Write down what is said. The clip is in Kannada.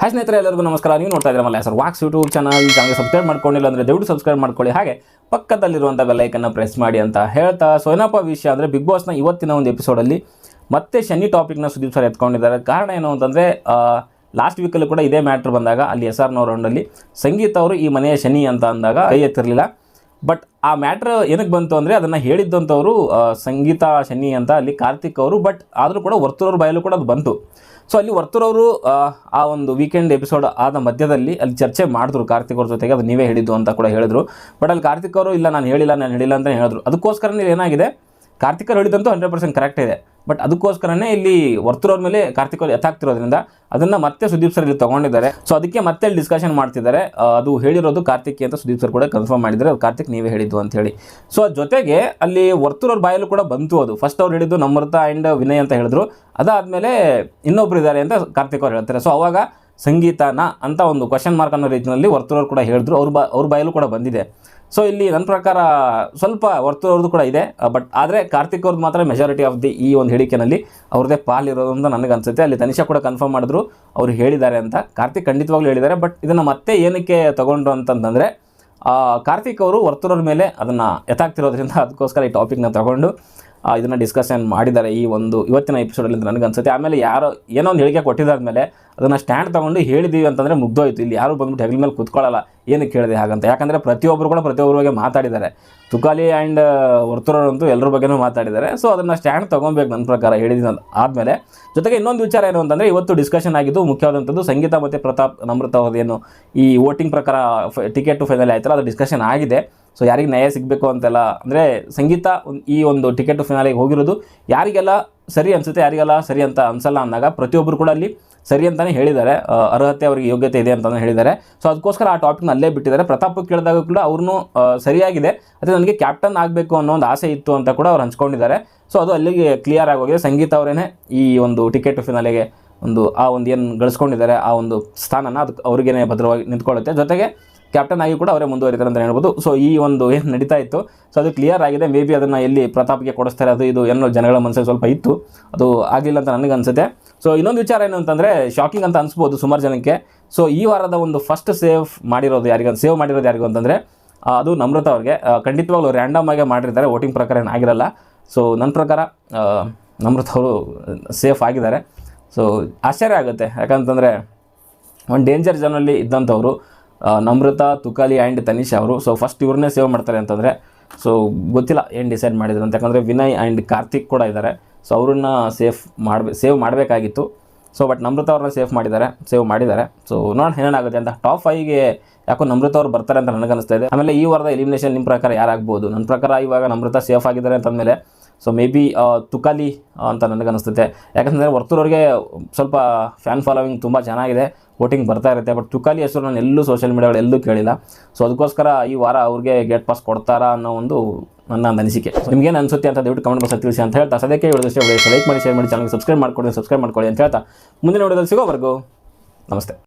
ಹಾಯ್ ಸ್ನೇಹಿತರೆ, ಎಲ್ಲರಿಗೂ ನಮಸ್ಕಾರ. ನೀವು ನೋಡ್ತಾ ಇದ್ದೀರಾ Malla sir vlogs YouTube channel. Channel subscribe ಮಾಡ್ಕೊಂಡಿಲ್ಲ ಅಂದರೆ ದಯವಿಟ್ಟು ಸಬ್ಸ್ಕ್ರೈಬ್ ಮಾಡ್ಕೊಳ್ಳಿ. ಹಾಗೆ ಪಕ್ಕದಲ್ಲಿರುವಂಥ ಬೆಲ್ಲೈಕನ್ನು ಪ್ರೆಸ್ ಮಾಡಿ ಅಂತ ಹೇಳ್ತಾ. ಸೋನಪ್ಪ ವಿಷಯ ಅಂದರೆ ಬಿಗ್ ಬಾಸ್ನ ಇವತ್ತಿನ ಒಂದು ಎಪಿಸೋಡಲ್ಲಿ ಮತ್ತೆ ಶನಿ ಟಾಪಿಕ್ನ ಸುದೀಪ್ ಸರ್ ಎತ್ಕೊಂಡಿದ್ದಾರೆ. ಕಾರಣ ಏನು ಅಂತಂದರೆ ಲಾಸ್ಟ್ ವೀಕಲ್ಲೂ ಕೂಡ ಇದೇ ಮ್ಯಾಟ್ರ್ ಬಂದಾಗ, ಅಲ್ಲಿ ಎಸ್ ಆರ್ ನೋ ರೌಂಡಲ್ಲಿ ಸಂಗೀತ ಅವರು ಈ ಮನೆಯ ಶನಿ ಅಂತ ಅಂದಾಗ ಕೈ ಎತ್ತಿರಲಿಲ್ಲ. ಬಟ್ ಆ ಮ್ಯಾಟ್ರ್ ಏನಕ್ಕೆ ಬಂತು ಅಂದರೆ ಅದನ್ನು ಹೇಳಿದ್ದಂಥವರು ಸಂಗೀತಾ ಶನಿ ಅಂತ ಅಲ್ಲಿ ಕಾರ್ತಿಕ್ ಅವರು ಬಟ್ ಆದರೂ ಕೂಡ ವರ್ತೂರವ್ರ ಬಾಯಲ್ಲೂ ಕೂಡ ಅದು ಬಂತು. ಸೊ ಅಲ್ಲಿ ವರ್ತೂರವರು ಆ, ಆ ಒಂದು ವೀಕೆಂಡ್ ಎಪಿಸೋಡ್ ಆದ ಮಧ್ಯದಲ್ಲಿ ಅಲ್ಲಿ ಚರ್ಚೆ ಮಾಡಿದ್ರು ಕಾರ್ತಿಕ್ ಅವ್ರ ಜೊತೆಗೆ ಅದು ನೀವೇ ಹೇಳಿದ್ದು ಅಂತ ಕೂಡ ಹೇಳಿದ್ರು. ಬಟ್ ಅಲ್ಲಿ ಕಾರ್ತಿಕ್ ಅವರು ಇಲ್ಲ ನಾನು ಹೇಳಿಲ್ಲ ನಾನು ಹೇಳಿಲ್ಲ ಅಂತ ಹೇಳಿದ್ರು. ಅದಕ್ಕೋಸ್ಕರ ಏನಾಗಿದೆ ಕಾರ್ತಿಕ್ ಹೇಳಿದಂತೂ ಹಂಡ್ರೆಡ್ ಪರ್ಸೆಂಟ್ ಕರೆಕ್ಟ್ ಇದೆ. ಬಟ್ ಅದಕ್ಕೋಸ್ಕರನೇ ಇಲ್ಲಿ ವರ್ತೂರವ್ರ ಮೇಲೆ ಕಾರ್ತಿಕ್ ಅವ್ರು ಎತ್ತಾಗ್ತಿರೋದ್ರಿಂದ ಅದನ್ನು ಮತ್ತೆ ಸುದೀಪ್ ಸರ್ ಇಲ್ಲಿ ತೊಗೊಂಡಿದ್ದಾರೆ. ಸೊ ಅದಕ್ಕೆ ಮತ್ತೆ ಇಲ್ಲಿ ಡಿಸ್ಕಷನ್ ಮಾಡ್ತಿದ್ದಾರೆ. ಅದು ಹೇಳಿರೋದು ಕಾರ್ತಿಕ್ ಅಂತ ಸುದೀಪ್ ಸರ್ ಕೂಡ ಕನ್ಫರ್ಮ್ ಮಾಡಿದ್ದಾರೆ. ಅದು ಕಾರ್ತಿಕ್ ನೀವೇ ಹೇಳಿದ್ದು ಅಂತ ಹೇಳಿ. ಸೊ ಜೊತೆಗೆ ಅಲ್ಲಿ ವರ್ತೂರವ್ರ ಬಾಯಲ್ಲೂ ಕೂಡ ಬಂತು ಅದು. ಫಸ್ಟ್ ಅವ್ರು ಹೇಳಿದ್ದು ನಮ್ರತ ಆ್ಯಂಡ್ ವಿನಯ್ ಅಂತ ಹೇಳಿದ್ರು. ಅದಾದಮೇಲೆ ಇನ್ನೊಬ್ರು ಇದ್ದಾರೆ ಅಂತ ಕಾರ್ತಿಕ್ ಅವ್ರು ಹೇಳ್ತಾರೆ. ಸೊ ಅವಾಗ ಸಂಗೀತನ ಅಂತ ಒಂದು ಕ್ವಶನ್ ಮಾರ್ಕ್ ಅನ್ನೋ ರೀತಿಯಲ್ಲಿ ವರ್ತೂರವ್ರು ಕೂಡ ಹೇಳಿದ್ರು. ಅವ್ರ ಬಾ, ಅವ್ರ ಬಾಯಲ್ಲೂ ಕೂಡ ಬಂದಿದೆ. ಸೊ ಇಲ್ಲಿ ನನ್ನ ಪ್ರಕಾರ ಸ್ವಲ್ಪ ವರ್ತೂರವ್ರದ್ದು ಕೂಡ ಇದೆ. ಬಟ್ ಆದರೆ ಕಾರ್ತಿಕ್ ಅವ್ರದ್ದು ಮಾತ್ರ ಮೆಜಾರಿಟಿ ಆಫ್ ದಿ ಈ ಒಂದು ಹೇಳಿಕೆನಲ್ಲಿ ಅವ್ರದ್ದೇ ಪಾಲಿರೋದು ಅಂತ ನನಗೆ ಅನ್ಸುತ್ತೆ. ಅಲ್ಲಿ ತನಿಷಾ ಕೂಡ ಕನ್ಫರ್ಮ್ ಮಾಡಿದ್ರು. ಅವ್ರು ಹೇಳಿದ್ದಾರೆ ಅಂತ. ಕಾರ್ತಿಕ್ ಖಂಡಿತವಾಗ್ಲೂ ಹೇಳಿದ್ದಾರೆ. ಬಟ್ ಇದನ್ನು ಮತ್ತೆ ಏನಕ್ಕೆ ತಗೊಂಡ್ರು ಅಂತಂತಂದರೆ ಕಾರ್ತಿಕ್ ಅವರು ವರ್ತುರವ್ರ ಮೇಲೆ ಅದನ್ನು ಎತ್ತಾಗ್ತಿರೋದ್ರಿಂದ ಅದಕ್ಕೋಸ್ಕರ ಈ ಟಾಪಿಕ್ನ ತಗೊಂಡು ಇದನ್ನು ಡಿಸ್ಕಷನ್ ಮಾಡಿದ್ದಾರೆ ಈ ಒಂದು ಇವತ್ತಿನ ಎಪಿಸೋಡಲ್ಲಿ ನನಗೆ ಅನ್ಸುತ್ತೆ. ಆಮೇಲೆ ಯಾರೋ ಏನೋ ಒಂದು ಹೇಳಿಕೆ ಕೊಟ್ಟಿದ್ದಾದ್ಮೇಲೆ ಅದನ್ನು ಸ್ಟ್ಯಾಂಡ್ ತಗೊಂಡು ಹೇಳಿದೀವಿ ಅಂತಂದರೆ ಮುಗ್ದೋಯ್ತು. ಇಲ್ಲಿ ಯಾರು ಬಂದ್ಬಿಟ್ಟು ಹೆಗಲ ಮೇಲೆ ಕೂತ್ಕೊಳ್ಳಲ್ಲ ಏನಕ್ಕೆ ಕೇಳಿದೆ ಹಾಗಂತ. ಯಾಕಂದರೆ ಪ್ರತಿಯೊಬ್ಬರು ಕೂಡ ಪ್ರತಿಯೊಬ್ಬರ ಬಗ್ಗೆ ಮಾತಾಡಿದ್ದಾರೆ. ತುಕಾಲಿ ಆ್ಯಂಡ್ ವರ್ತೂರವ್ರಂತೂ ಎಲ್ಲರ ಬಗ್ಗೆನೂ ಮಾತಾಡಿದ್ದಾರೆ. ಸೊ ಅದನ್ನು ಸ್ಟ್ಯಾಂಡ್ ತೊಗೊಬೇಕು ನನ್ನ ಪ್ರಕಾರ ಹೇಳಿದ ಆದಮೇಲೆ, ಜೊತೆಗೆ ಇನ್ನೊಂದು ವಿಚಾರ ಏನು ಅಂತಂದರೆ ಇವತ್ತು ಡಿಸ್ಕಷನ್ ಆಗಿದ್ದು ಮುಖ್ಯವಾದಂಥದ್ದು ಸಂಗೀತ ಮತ್ತು ಪ್ರತಾಪ್ ನಮ್ರತ ಏನು ಈ ವೋಟಿಂಗ್ ಪ್ರಕಾರ ಟಿಕೆಟ್ ಫೈನಲ್ ಆಯ್ತಲ್ಲ, ಅದು ಡಿಸ್ಕಷನ್ ಆಗಿದೆ. ಸೊ ಯಾರಿಗೆ ನಯ ಸಿಗಬೇಕು ಅಂತೆಲ್ಲ, ಅಂದರೆ ಸಂಗೀತ ಈ ಒಂದು ಟಿಕೆಟ್ ಫಿನಾಲಿಗೆ ಹೋಗಿರೋದು, ಯಾರಿಗೆಲ್ಲ ಸರಿ ಅನಿಸುತ್ತೆ, ಯಾರಿಗೆಲ್ಲ ಸರಿ ಅಂತ ಅನಿಸಲ್ಲ ಅಂದಾಗ ಪ್ರತಿಯೊಬ್ಬರು ಕೂಡ ಅಲ್ಲಿ ಸರಿ ಅಂತಲೇ ಹೇಳಿದ್ದಾರೆ. ಅರ್ಹತೆ ಅವರಿಗೆ ಯೋಗ್ಯತೆ ಇದೆ ಅಂತಲೇ ಹೇಳಿದ್ದಾರೆ. ಸೊ ಅದಕ್ಕೋಸ್ಕರ ಆ ಟಾಪಿಕ್ನ ಅಲ್ಲೇ ಬಿಟ್ಟಿದ್ದಾರೆ. ಪ್ರತಾಪ್ ಕೇಳಿದಾಗ ಕೂಡ ಅವ್ರನ್ನೂ ಸರಿಯಾಗಿದೆ. ಅದೇ ನನಗೆ ಕ್ಯಾಪ್ಟನ್ ಆಗಬೇಕು ಅನ್ನೋ ಒಂದು ಆಸೆ ಇತ್ತು ಅಂತ ಕೂಡ ಅವ್ರು ಹಂಚ್ಕೊಂಡಿದ್ದಾರೆ. ಸೊ ಅದು ಅಲ್ಲಿಗೆ ಕ್ಲಿಯರ್ ಆಗೋಗಿದೆ. ಸಂಗೀತ ಅವರೇನೆ ಈ ಒಂದು ಟಿಕೆಟ್ ಫಿನಾಲೆಗೆ ಒಂದು ಆ ಒಂದು ಏನು ಗಳಿಸ್ಕೊಂಡಿದ್ದಾರೆ, ಆ ಒಂದು ಸ್ಥಾನನ ಅದಕ್ಕೆ ಅವ್ರಿಗೇನೆ ಭದ್ರವಾಗಿ ನಿಂತ್ಕೊಳ್ಳುತ್ತೆ. ಜೊತೆಗೆ ಕ್ಯಾಪ್ಟನ್ ಆಗಿ ಕೂಡ ಅವರೇ ಮುಂದುವರಿತಾರೆ ಅಂತ ಹೇಳ್ಬೋದು. ಸೊ ಈ ಒಂದು ಏನು ನಡೀತಾ ಇತ್ತು? ಸೊ ಅದು ಕ್ಲಿಯರ್ ಆಗಿದೆ. ಮೇ ಬಿ ಅದನ್ನು ಎಲ್ಲಿ ಪ್ರತಾಪ್ಗೆ ಕೊಡಿಸ್ತಾರೆ. ಅದು ಇದು ಏನೋ ಜನಗಳ ಮನಸ್ಸಲ್ಲಿ ಸ್ವಲ್ಪ ಇತ್ತು. ಅದು ಆಗಿಲ್ಲ ಅಂತ ನನಗೆ ಅನಿಸುತ್ತೆ. ಸೊ ಇನ್ನೊಂದು ವಿಚಾರ ಏನು ಅಂತಂದರೆ ಶಾಕಿಂಗ್ ಅಂತ ಅನಿಸ್ಬೋದು ಸುಮಾರು ಜನಕ್ಕೆ. ಸೊ ಈ ವಾರದ ಒಂದು ಫಸ್ಟ್ ಸೇವ್ ಮಾಡಿರೋದು ಯಾರಿಗೋ ಸೇವ್ ಮಾಡಿರೋದು ಯಾರಿಗೂ ಅಂತಂದರೆ ಅದು ನಮ್ರತ ಅವ್ರಿಗೆ. ಖಂಡಿತವಾಗ್ಲೂ ರ್ಯಾಂಡಮ್ ಆಗಿ ಮಾಡಿರ್ತಾರೆ. ವೋಟಿಂಗ್ ಪ್ರಕಾರ ಏನಾಗಿರಲ್ಲ ಸೊ ನನ್ನ ಪ್ರಕಾರ ನಮ್ರತ ಅವರು ಸೇಫ್ ಆಗಿದ್ದಾರೆ. ಸೊ ಆಶ್ಚರ್ಯ ಆಗುತ್ತೆ. ಯಾಕಂತಂದರೆ, ಒಂದು ಡೇಂಜರ್ ಜನಲ್ಲಿ ಇದ್ದಂಥವ್ರು ನಮ್ರತ, ತುಕಾಲಿ ಆ್ಯಂಡ್ ತನಿಷ್ ಅವರು. ಸೊ ಫಸ್ಟ್ ಇವ್ರನ್ನೇ ಸೇವ್ ಮಾಡ್ತಾರೆ ಅಂತಂದರೆ ಸೊ ಗೊತ್ತಿಲ್ಲ ಏನು ಡಿಸೈಡ್ ಮಾಡಿದ್ರು ಅಂತ. ಯಾಕಂದರೆ ವಿನಯ್ ಆ್ಯಂಡ್ ಕಾರ್ತಿಕ್ ಕೂಡ ಇದ್ದಾರೆ ಸೊ ಅವ್ರನ್ನ ಸೇಫ್ ಮಾಡಬೇಕು ಸೇವ್ ಮಾಡಬೇಕಾಗಿತ್ತು. ಸೊ ಬಟ್ ನಮ್ರತ ಅವ್ರನ್ನ ಸೇಫ್ ಮಾಡಿದ್ದಾರೆ ಸೇವ್ ಮಾಡಿದ್ದಾರೆ. ಸೊ ನೋಡೋಣ ಏನೇನಾಗುತ್ತೆ ಅಂತ. ಟಾಪ್ ಫೈವ್ಗೆ ಯಾಕೋ ನಮ್ರತ ಅವ್ರು ಬರ್ತಾರೆ ಅಂತ ನನಗೆ ಅನಿಸ್ತಾ ಇದೆ. ಆಮೇಲೆ ಈ ವಾರದ ಎಲಿಮಿನೇಷನ್ ನಿಮ್ಮ ಪ್ರಕಾರ ಯಾರಾಗ್ಬೋದು? ನನ್ನ ಪ್ರಕಾರ ಇವಾಗ ನಮ್ರತ ಸೇಫ್ ಆಗಿದ್ದಾರೆ ಅಂತಂದಮೇಲೆ ಸೊ ಮೇ ಬಿ ತುಕಾಲಿ ಅಂತ ನನಗೆ ಅನಿಸ್ತದೆ ಯಾಕಂತಂದರೆ ವರ್ತೂರವ್ರಿಗೆ ಸ್ವಲ್ಪ ಫ್ಯಾನ್ ಫಾಲೋವಿಂಗ್ ತುಂಬ ಚೆನ್ನಾಗಿದೆ ವೋಟಿಂಗ್ ಬರ್ತಾ ಇರುತ್ತೆ ಬಟ್ ತುಕಾಲಿ ಹೆಸರು ನಾನು ಎಲ್ಲೂ ಸೋಷಿಯಲ್ ಮೀಡಿಯಾಗಳು ಎಲ್ಲೂ ಕೇಳಿಲ್ಲ. ಸೊ ಅದಕ್ಕೋಸ್ಕರ ಈ ವಾರ ಅವ್ರಿಗೆ ಗೇಟ್ ಪಾಸ್ ಕೊಡ್ತಾರಾ ಅನ್ನೋ ಒಂದು ನನ್ನ ಒಂದು ಅನಿಸಿಕೆ. ನಿಮಗೆ ಏನು ಅನಿಸುತ್ತೆ ಅಂತ ದಯವಿಟ್ಟು ಕಮೆಂಟ್ ಬಾಕ್ಸ್ ತಿಳಿಸಿ ಅಂತ ಹೇಳ್ತಾ, ಸದ್ಯಕ್ಕೆ ಹೇಳಿದಷ್ಟೇ ಲೈಕ್ ಮಾಡಿ ಶೇರ್ ಮಾಡಿ ಚಾನಲ್ಗೆ ಸಬ್ಸ್ಕ್ರೈಬ್ ಮಾಡ್ಕೊಡಿ ಸಬ್ಸ್ಕ್ರೈಬ್ ಮಾಡ್ಕೊಳ್ಳಿ ಅಂತ ಹೇಳ್ತಾ, ಮುಂದಿನ ವಿಡಿಯೋದಲ್ಲಿ ಸಿಗೋವರೆಗೂ ನಮಸ್ತೆ.